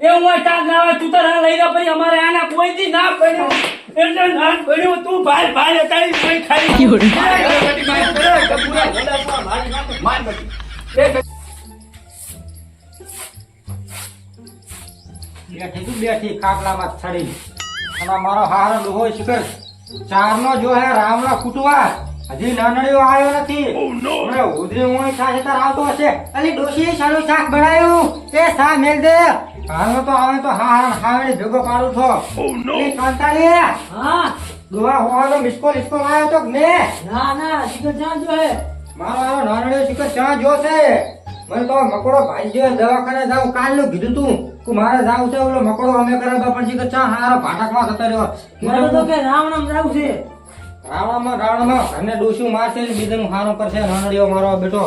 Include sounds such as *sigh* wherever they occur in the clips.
એવું હોય તાર ના હોય તું તો ના લઈ જા પછી અમારે આના કોઈ દી ના પડ્યો એટલે ના પડ્યો તું ભાઈ ભાઈ તારી કોઈ ખાલી બેઠી તું બેઠી ખાટલામાં છડી અને મારો હારો ડોહો શિખર ચારનો જો હે રામનો કુટવા હજી નાનડીઓ આવ્યો નથી ઉધરી ઊંઘ થાય તાર આવતો હશે અલી ડોશી શાનું શાક બનાવ્યું તે શા મેલ દે હાલો તો આવે તો હા હા હાવડી ભેગો પાડું છો. એ કાંતાળી હા. ડોહા હોવાનો મિસકો ઇસ્કોલ આવ્યો તો મે ને ના ના શિખર જ્યાં જો હે. મારો હારો નાનડીઓ શિખર જો છે. મને તો મકડો ભાઈ જો દવાખાને જાઉં કાલનું કીધું તું કે મારે જાવ છે ઓલો મકડો અમે કરે પણ શિખર ચા હારો ભાટકમાં થતો રહ્યો. મને તો કે રાવણમ જાવું છે. રાવણામાં રાવણામાં ઘરને ડોસ્યું મારશે ને બીજાનું હારો કરશે નાનડીઓ મારો બેટો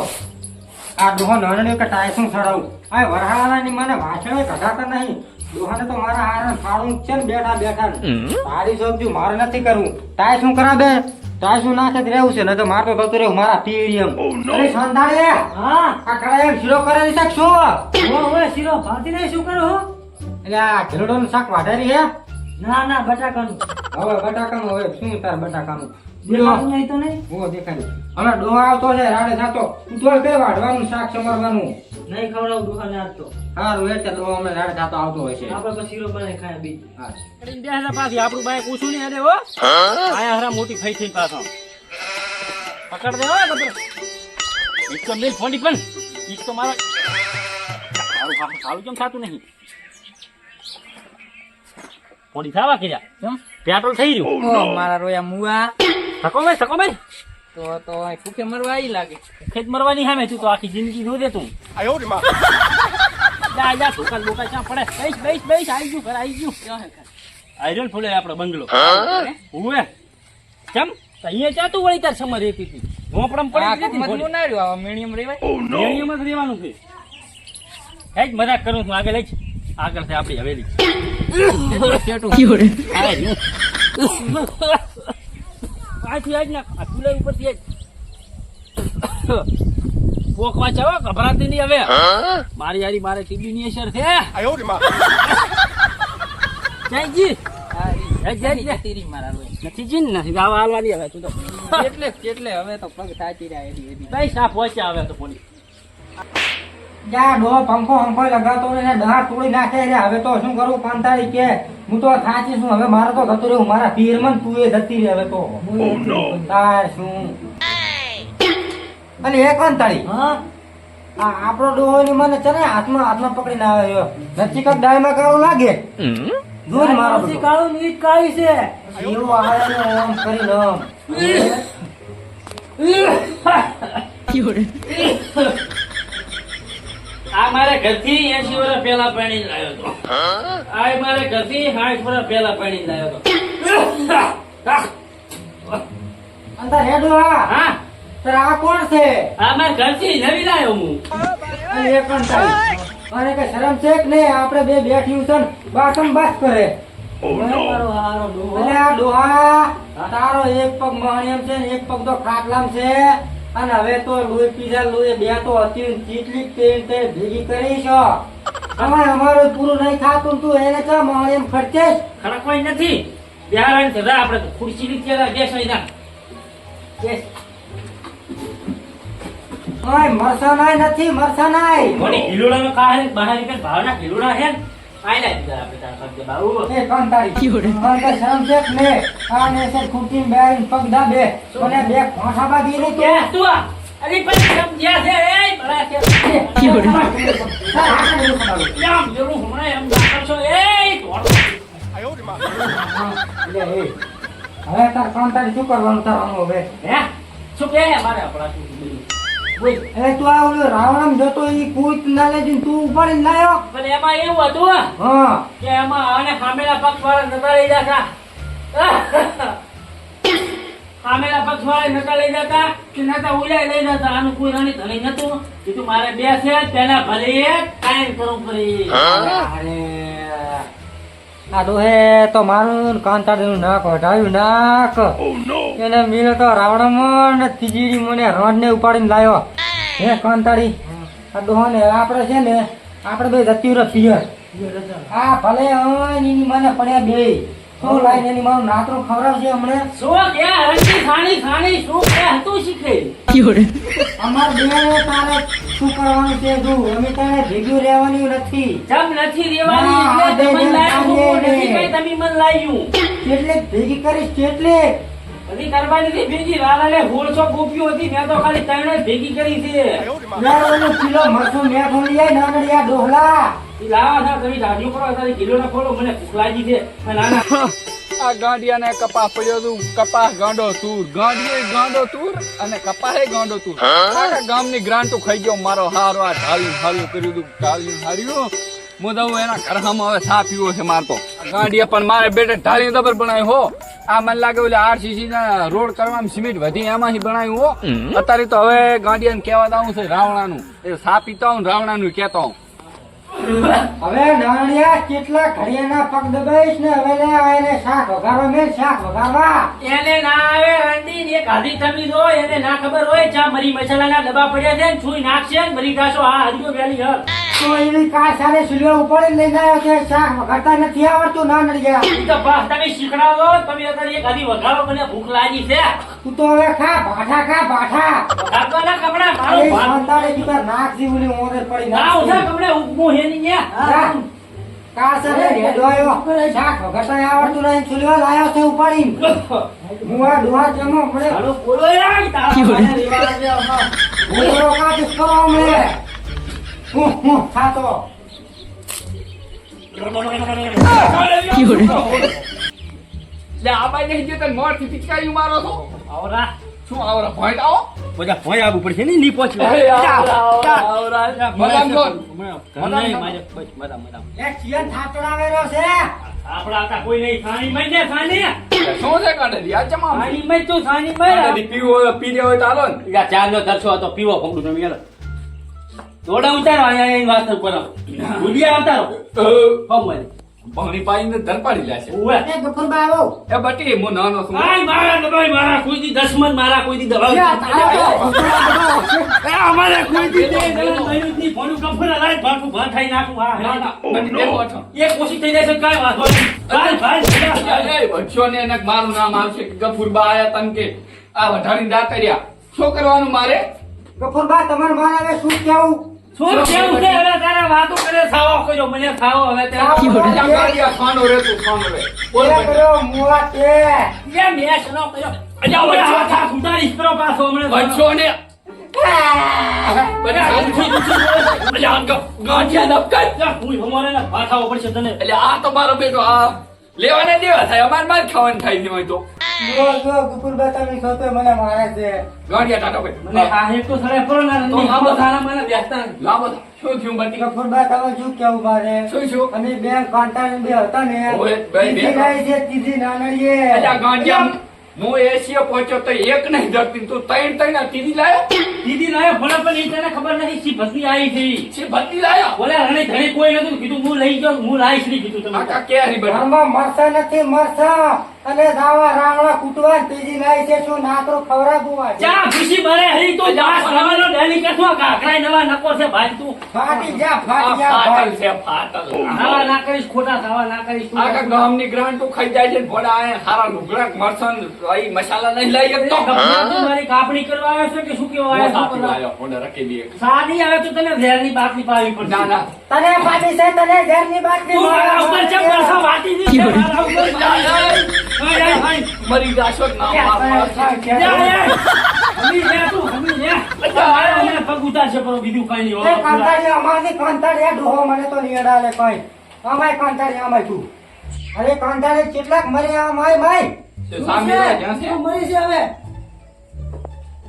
આ ડોહો નાનડીઓ કે ટાયસું ચડાવું આ વરહાળાની મને વાછણે કઢાતા નહીં. ડોહાને તો મારા હારણ ફાળું છે ને બેઠા બેઠા ને. તારી સમજુ મારે નથી કરવું. ટાયસું કરાવે ટાયસું નાખે જ રહેવું છે ને તો મારતો થતું રહેવું મારા પીડીએમ. અરે સંધાડે હા આ એમ શીરો કરાવી શું? હું હવે શીરો ભાતી નહીં શું કરું એટલે આ ઘેરડોનું શાક વાઢારી હે? ના ના બટાકાનું. હવે બટાકાનું હવે શું તાર બટાકાનું? દેખાતું નહીં તો નહીં? ઓ દેખાય હવે ડોહા આવતો છે રાડે થતો તું તો કે વાઢવાનું શાક સમારવાનું. નહીં ખવડાવું દુકાને આજ તો હારું એટલે ડોહા અમે રાડે થતો આવતો હોય છે. આપણે પછી શીરો બનાવી ખાય બી હા. પાછી આપણું બાઈક પૂછું નહીં અરે હો. આયા હરા મોટી ફઈ થઈ પાછો. પકડ દે હો બધું. ઈક તો મિલ ફોડી પણ. ઈક તો મારા સારું સારું સારું કેમ થતું નહીં? ફોડી થાવા કર્યા કેમ? પેટ્રોલ થઈ ગયું મારા રોયા મુવા. ધક્કો માર ધક્કો માર તો તો ભૂખે મરવા આવી લાગે. ખેત મરવાની સામે તું તો આખી જિંદગી જોજે તું. જા જા ઢોકા બોકા ક્યાં પડે. બેસ બેસ બેસ આવી ગયું ઘર આવી ગયું. આયરન ફૂલે આપણો બંગલો. હુએ કેમ? અહીંયા ચા તું વળી તાર સમર રેતી હતી? ઝોપડામાં આ પડી મત હતી રહ્યો આ મેણિયમ રેવાય મેણિયમ જ રહેવાનું છે. હેજ મજાક કરું છું આગળ લઈ આગળ છે આપણી હવેલી. *laughs* *laughs* આ આજ ના આ ચૂલા ઉપરથી આજ પોક વાંચાવો ગભરાતી નહીં હવે. મારી યારી મારે ટીબી ની અસર છે. જયજી નથી જીન નથી હાલવાની હવે તું તો. એટલે એટલે હવે તો પગ થાચી રહ્યા એડી એડી કઈ સાફ પહોંચ્યા આવે તો પોલી જા ડોહો પંખો હંખો લગાવતો ને તોડી નાખે રે. હવે તો શું કરું? પાંતાળી કે હું તો થાચી છું. હવે મારે તો ગતું રહ્યું. મારા પીરમાં તું એ જતી રહી હવે તો. તાર શું? અલી એ કંતાળી હા? આપડો આપણો ડોહો ની મને છે ને હાથમાં હાથમાં પકડીને આવ્યો નથી કાંક ડાયમાં કાળું લાગે. જોર મારો પછી. કાળું નીટ કાળી છે. એવું આવે ને આમ કરીને આમ. આ મારે ઘરથી એસી વર્ષ પહેલા પાણી લાવ્યો હતો. આ મારે ઘરથી સાઠ વર્ષ પહેલા પાણી લાવ્યો હતો. અંતર હે? હા આ કોણ છે? આ મારે ઘરથી નવી લાવ્યો હું. એ કંટાળી અને કે શરમ છે કે નહીં? આપણે બે બેઠી છે ને બાસમ બાસ કરે. મારો હારો ડોહો. આ ડોહા તારો એક પગ મહણિયમ છે ને એક પગ તો ખાટલામ છે. અને હવે તો લોહી પીઝા લોહી બે તો હતી ચીટલી તે તે ભેગી કરી છો. અમારે અમારું પૂરું નહીં ખાતું ને તું એને ચા એમ ખર્ચે. ખડકવાય નથી. બિહાર સદા આપણે તો ખુરશી ની ત્યાં ના બેસ. ઓય મરસાનાય નથી મરસાનાય મને હિલોડા નો કાહે બહાર નીકળ ભાવના હિલોડા હે આપણે તારા પગે બાબુ એ કંટાળી મને તો શરમ છે કે નહીં આ ને છે ખૂંટીને બેહીને પગ દાબે અને બે ઘોંસા બાંધી કે તું અરે પણ સમજ્યા છે એ બડા છે આમ હમણાં એમ દાખલ છો એ ધોળો. હવે તાર શું કરવાનું તારો હવે હે શું કે મારે આપણા શું એ તું આ ઓલો રાવણમ જતો ઈ કૂચ ના લેજે તું ઉપાડી લાયો? પણ એમાં એવું હતું હા કે એમાં આને ખામેલા પક્ષ વાળા નતા લઈ જતા ખામેલા પક્ષ વાળા નતા લઈ જતા કે નતા ઉલાઈ લઈ જતા. આનું કોઈ રાણી ધણી નતું. કીધું મારે બે છે તેના ભલે કાયમ કરવું પડે. અરે. આ ડોહે તો મારું કાંતાડીનું નાક હટાવ્યું નાક. એને મીને તો રાવણમાં ને તીજીરી મને રોડ ને ઉપાડીને લાવ્યો હે કાંતાડી આ ને આપણે છે ને આપણે બે જતી રહે પિયર આ ભલે મને પડ્યા બે. શું લાઈન એની મારું નાતરું ખવડાવજે હમણે. શું કે હરંગી ખાણી ખાણી શું કે હતું શીખે? અમાર બેને તારે શું કરવાનું છે તું? અમે તારે ભેગ્યું રહેવાનું નથી. જમ નથી રહેવાની એટલે બે તમને લાવ્યું, નથી કઈ તમે મન લાવ્યું. એટલે ભેગી કરીશ કેટલે બધી કરવાની હતી ભેગી લાલાને હોળસો ગોપીઓ હતી મેં તો ખાલી ત્રણે ભેગી કરી છે. લાડવાનું કિલો મરચું મેં લઈ જાય નાનડિયા ડોહલા. આ ગાંડિયાને કપાસ પડ્યો તું. કપાસ ગાંડો તું ગાંડીએ ગાંડો તું અને કપાસે ગાંડો તું ગામની ગ્રાન્ટો ખાઈ ગયો મારો હારો આ ઢાલ્યું હાલ્યું કર્યું તું ઢાલ્યું હાર્યું. હું એના ઘરમાં હવે સા પીવો છે મારતો આ ગાંડિયા પણ મારે બેટે ઢાળી દબર બનાવ્યો હો. આ મને લાગે ઓલે આરસીસી ના રોડ કરવામાં સિમેન્ટ વધી એમાંથી બનાવ્યું હો. અત્યારે તો હવે ગાંડિયાને કહેવા દાવું છે રાવણાનું. એ સા પીતા હું રાવણાનું કહેતો હું હવે નાણિયા કેટલા ઘડિયાના પગ દબાઈશ ને હવે એને શાક વઘારવા મેં શાક વગાડવા એને ના આવે ને એક હાથી થમી દો એને ના ખબર હોય ચા મરી મસાલાના ડબ્બા પડ્યા છે ને, છુઈ નાખશે ને, મરી જાશો. હા હરિયો વેલી હર. તો એની કા સારે સુલ્યો ઉપાડી લઈને આવ્યો છે શાક વઘારતા નથી આવડતું તો તમે શીખડાવો તમે અત્યારે એક મને ભૂખ લાગી છે. તું તો હવે ખા ભાઠા ખા બાઠા વઘારવાના કપડા મારો ભાત સંતાડે કીધા નાક જીવની ઓરે પડી ના ઉઠા કપડે હું હેની ન્યા. જા. કા સારે રેડવાયો શાક વઘારતા આવડતું નહીં સુલ્યો લાયો છે ઉપાડી હું આ ડોહા જમો મને હાલો બોલો યાર તારા રેવા દે હમણાં. હું કાચ કરો મળે હું હું ખાતો જે મારો છો આવરા શું આવરા ભોંય આવો બધા ભોય આવવું પડશે ને ની આવરા. મદામ બસ મદામ મદામ એ ચિયન થાતડાવેલો છે આપડા હતા કોઈ નહીં સાની મય ને સાની શું છે કાઢેલી? આ ચમ સાની મય તું સાની હોય તો પી લે હોય તો હાલો ને. ચાર નો ધરશો હતો પીવો ફોકડું તમે યાર દોડા ઉતારો અહીંયા એની વાત કરો. ભૂલિયા ઉતારો. હમ મને ભમરી પાડીને ધરપાડી લે છે. એ ગફુરબા આવો. એ બટી મો નાનો છું આય મારા દબાઈ મારા કોઈ દી દસમન મારા કોઈ દી તો એ અમારે કોઈ દી દે મયુરની ફોન ગફર લાઈ ભાટું ભા ખાઈ નાખું. હા ના, ના, બટી બેઠો હતો. એક કોશી થઈ જાય છે કાઈ વાંધો નહીં. ભાઈ ભાઈ એ વચ્ચો ને એને મારું નામ આવશે કે ગફુરબા આયા તન કે. આ વઢાણી કર્યા. શું કરવાનું મારે? ગફુરબા તમાર મારા હવે શું કેવું શું કેવું છે? હવે તારા વાતો કરે ખાવો કર્યો મને ખાવો હવે તે ખાવો. ત્યાં ગાડીયા ખાનો રે તું ખાનો રે. બોલ કર્યો મુવા તે એ મેશ નો કર્યો. અજા ઓલા હાથ પાછો હમણાં. લેવાને દેવા થાય અમારે માર ખાવાનું થાય તો. જો જો ગફુરબા તમે છો તો મને મારે છે. ગાંઠિયા ટાટા મને આ એક તો સરે પડો ના તો ની હા, હમો સારા મને બેસતા નથી. શું થયું બટી? ગફુરબા તમે શું કેવું મારે? શું શું અમે બેંક કોન્ટ્રાક્ટ બે હતા ને. ઓય, ભાઈ, ત્રીજી બેંક. છે ત્રીજી નાનડીએ. અલ્યા ગાંઠિયા હું એશિયા પહોંચ્યો તો એક નહીં ધરતી. તું ત્રણ ત્રણ દીદી લાયો? દીદી લાયો ભલે પણ તને ખબર નથી શી ભસની આવી છે ઈ. છે લાયો? બોલે રણે ધણી કોઈ નતું. કીધું હું લઈ જાઉં હું લાઈશ નહીં કીધું તમે કાકા કે હરી ઘરમાં મરસા નથી મરસા. અને દાવા રાવણા કૂટવા બીજી લાઈ છે શું નાકરો ખવરા આ ચા ખુશી ભરે હરી તો જા રવાનો ડેલી કથો કાકરાય નવા નકો છે ભાઈ તું. ફાટી જા ફાટી જા ફાટલ છે ફાટલ. સાવા ના કરીશ ખોટા દાવા ના કરીશ તું. આખા ગ્રાન્ટ ગ્રાન્ટો ખાઈ જાય છે ભોડા આયા હારા લુગડા મરસન ભાઈ મસાલા નહીં લઈ એક તો તું મારી કાપણી કરવા આવ્યો છે કે શું કેવા સાથી છું? ઓર્ડર રાખી દઈએ સાદી આવે તો તને ઝેરની બાટલી પાવી પડશે. ના ના. તને ફાટી છે તને ઝેરની બાટલી તું મારા મારા ઉપર ચમ માથે. વાટી દી છે, ઉપર. મરી જાશો તું, બીજું કઈ નહીં. અમારી ડોહો મને કઈ. અમાય અમાય અરે કાંતાડી કેટલાક મરી અમાય માય તે સામે. મરી છે હવે?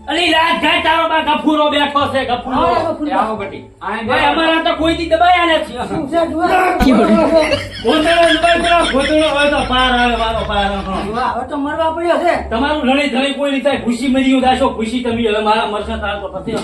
અલી રાત ગાય તારો બા ગફુરો બેઠો છે ગફુરો. આવો બટી ભાઈ અમારા તો કોઈ દી દબાયા નથી શું છે જુઓ? ગોતળો દબાઈ પેલો ગોતળો હોય તો પાર આવે મારો પાર હવે તો મરવા પડ્યો છે. તમારું લડી ધણી કોઈ નહીં થાય. ખુશી મરી દાશો ખુશી તમે. હવે મારા મરસા તાર તો પછી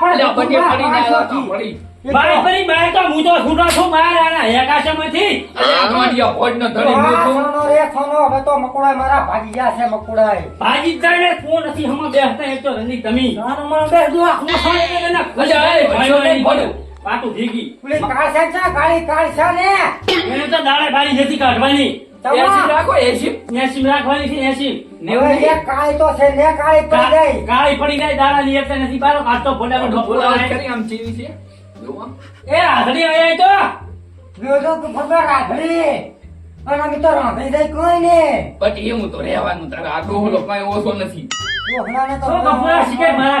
પણ બટી. પડી. બાય ફરી બાય તો હું તો છૂટો છું મારા આના હેકાશામાંથી. અલ્યા, ગાંઠિયા ધણી હું છું. રે સોનો, હવે તો મકોડાય મારા ભાગી ગયા છે મકોડાય. ભાજી જાણે કોણ નથી હમણાં બેસતા એક તો રંજી તમે. નાનો માણસ બે જુઓ. હું સાંજે એના અલ્યા, એ ભાઈઓ ભોજનો એની ભોજનો. પાટું ભીગી. પેલી કાળસા છે કાળી કાળસા ને? એને તો દાડે બારી નથી કાઢવાની. તમા- એસી રાખો એસી. એસી. રાખવાની છે એસી. હવે કાળી તો છે ને કાળી પડી ગઈ. કાળી પડી જાય દાડા ની એક નથી બારો. કાઢતો ફોડા બોલાવો કરી આમ ચીવી છે. એ રાખડી આયા તો. જોજો તું ફરવા રાખડી અને અમે તો રાંધી દઈ કોઈ ને. બટ એ હું તો રહેવાનું તારે આ ડોહલો કઈ ઓછો નથી. ડોહલાને તો તો કપડા શીખે મારા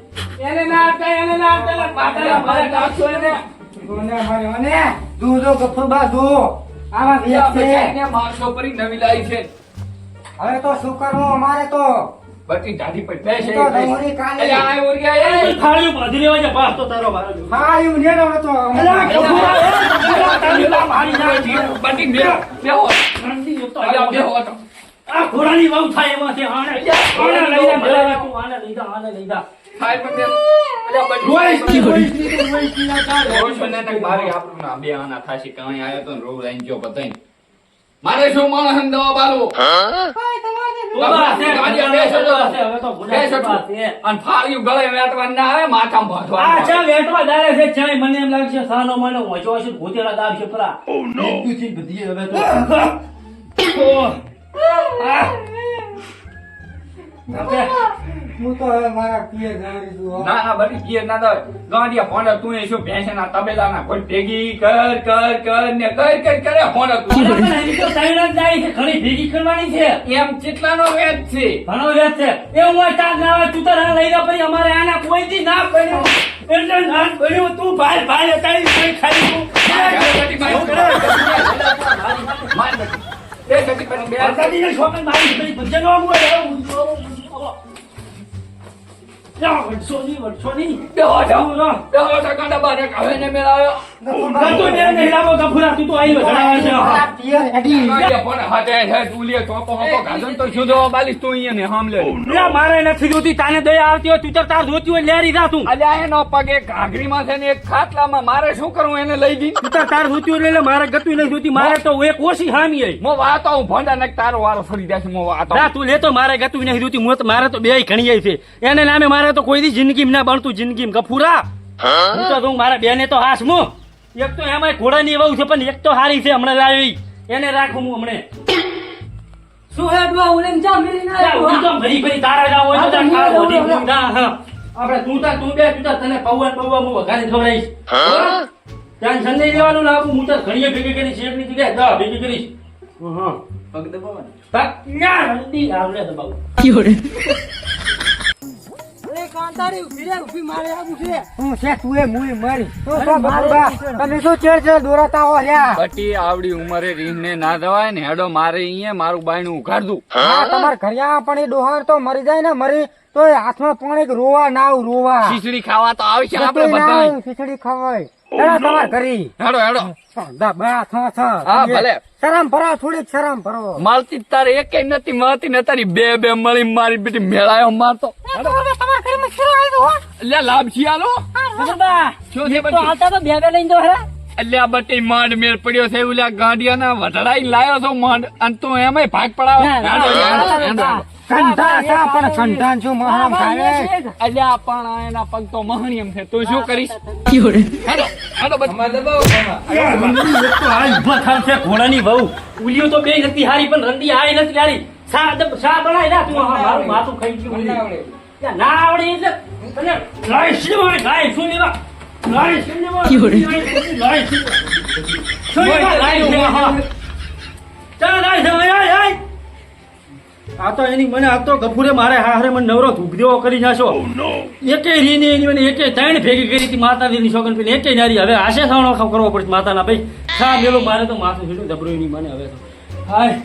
બી આ સામી કપૂરબા, લાવો એક કપૂરબા, હવે તો એક ટાંટિયો પડ્યો મોહણીયામાં ને એક પડ્યો આ આપણે પાટલામાં. કપડા ઓય એ આવો બટીઓ યાર ઘણા હાથ હવે આવતી તું તાર હા આઈ બેસ હારો લાય હેન્ડલ ખુરશી આઈ બેસ હે આ ખુરશીમાં જ બેસ બટી કાઢ્યા જો. જો ગફુરબા, જો પગ દબાવે પગ અલ્યા પોંડ્યા શું આ ભાઈ આ ગુલામ બધું થઈ કોઈ આ ગયો બધું છે ડેરી ગઠ થઈને આ બધું ખોઈ આ છે નાખે. આમની ગ્રાન્ડ ખાઈ આને આના કર પગ ખોદાવે છે તું નવી લાઈ છે શું તો તમ મારી નાખે. એને ના આપતા એને ના આપતા પાટલા ભરે નાખશો એને જોને માર્યો ને. જો જો ગફુરબા, જો આવા. વેચ છે. પરી છે હવે તો *laughs* તો તારો. હા તારી છે આને તું લઈ જા ના કાંઈ તો મારે થી મારા. ના તું એ શું ભેંસના તબેલાના કોઈ ભેગી કર કર કર ને કર કર કરે ફોને તું. પણ એની તો ત્રણ જ જાય છે ઘણી ભેગી કરવાની છે. એમ કેટલાનો વેચ છે? ઘણો વેચ છે. એ હું આ ચાર ના આવે તું તો રાહ લઈ જા પછી અમારે આના કોઈ દી ના બન્યું એટલે ના બન્યું તું ભાઈ ભાઈ અતારી કોઈ. માર મારી. મારા મારે નથી જોતી તાને દયા આવતી હોય તું તાર જોતી હોય લેરી જા તું અલ્યા એનો પગે ઘાઘરી માં છે ને એક ખાટલામાં મારે શું કરવું એને લઈ ગઈ તું તાર જોતી હોય એટલે મારે ગતું નહીં જોતી મારે તો એક ઓછી હામી હઈ. મો વાતો હું ભંડા ને તારો વારો ફરી જશે મો વાતો તું લેતો મારે ગતું નહીં જોતી મોત મારે તો બે ઘણી આવી છે એને નામે મારે તો કોઈ દી જિંદગી ના બનતું જિંદગી ગફુરા? હું તો કહું મારા બેને તો હાસ મુ. એક તો એમાં ઘોડાની એવું છે પણ એક તો હારી છે હમણાં લાવી. એને રાખું હું હમણે મેરી ના હું તો ભરી ભરી તારા જાવ હોય તો તું તા તું બે તું તને પૌવા ને પૌવા હું વઘારી ખવડાવીશ. ત્યાં સંદેશ લેવાનું લાવું હું તાર ઘણીએ ભેગી કરી શેકની જગ્યાએ ભેગી કરીશ. પગ દબાવવાનો. પગ ના રંડી આવડે દબાવું? એ કાંતારી ઊભી રે ઊભી મારે આવું છે. હું છે તું એ મુઈ મરી. તો ગફુરબા, તમે શું ચેડ ચેડ દોરાતા હો લ્યા? બટી આવડી ઉંમરે રીંગને ના દવાય ને હેડો મારે અહીંયા મારું બાયણું ઉઘાડતું હા તમાર ઘરિયા પણ એ ડોહાર તો મરી જાય ને મરી તો હાથમાં પણ એક રોવા નાવ રોવા. ખીચડી ખાવા તો આવશે આપણે ખીચડી બધા ખીચડી ખવાય. એડા તમાર ઘરી. હેડો હેડો. દા બા થ થ. હા, ભલે. શરમ ભરો થોડીક શરમ ભરો. મળતી તારે એક નથી મળતી ને તારી બે બે મળી મારી બેટી મેળાયો મારતો. એટલે લાભ છી આલો. શું છે બટી હાલતા તો બે બે લઈને જો હરા અલ્યા બટી માંડ મેળ પડ્યો છે ઓલા ગાંડિયાના વઢડાઈ લાયો છો માંડ. અને તું એમાંય ભાગ પડાવે. ના, ના, હેડો, ના, હેડો, ના, હેડો. ના. કંઠા પણ મહારામ ખાવે? અલ્યા પણ એના પગ તો મહણિયમ છે. તું શું કરીશ? હેડો હેડો ઘોડાની વહુ. ઉલિયો તો બે હતી હારી પણ રંડી હારી નથી હારી. શા દબ- બનાવી ના તું હા, મારું માથું ખાઈ ગયું ના આવડે એટલે તને લાય શું હોય? શું લેવા. આ તો એની મને આ તો ગફુરે મારે હારે મને નવરો ધૂપદેવો કરી નાખ્યો. એકે રીને એની મને એકે ત્રણ ભેગી કરી હતી માતાજીની છોકરી પીને એકે નારી હવે આશે સાવણો કરવો પડશે માતાના ભાઈ. ખા મેલો મારે તો માથું સીધું જબરું ની મને હવે તો. હાય.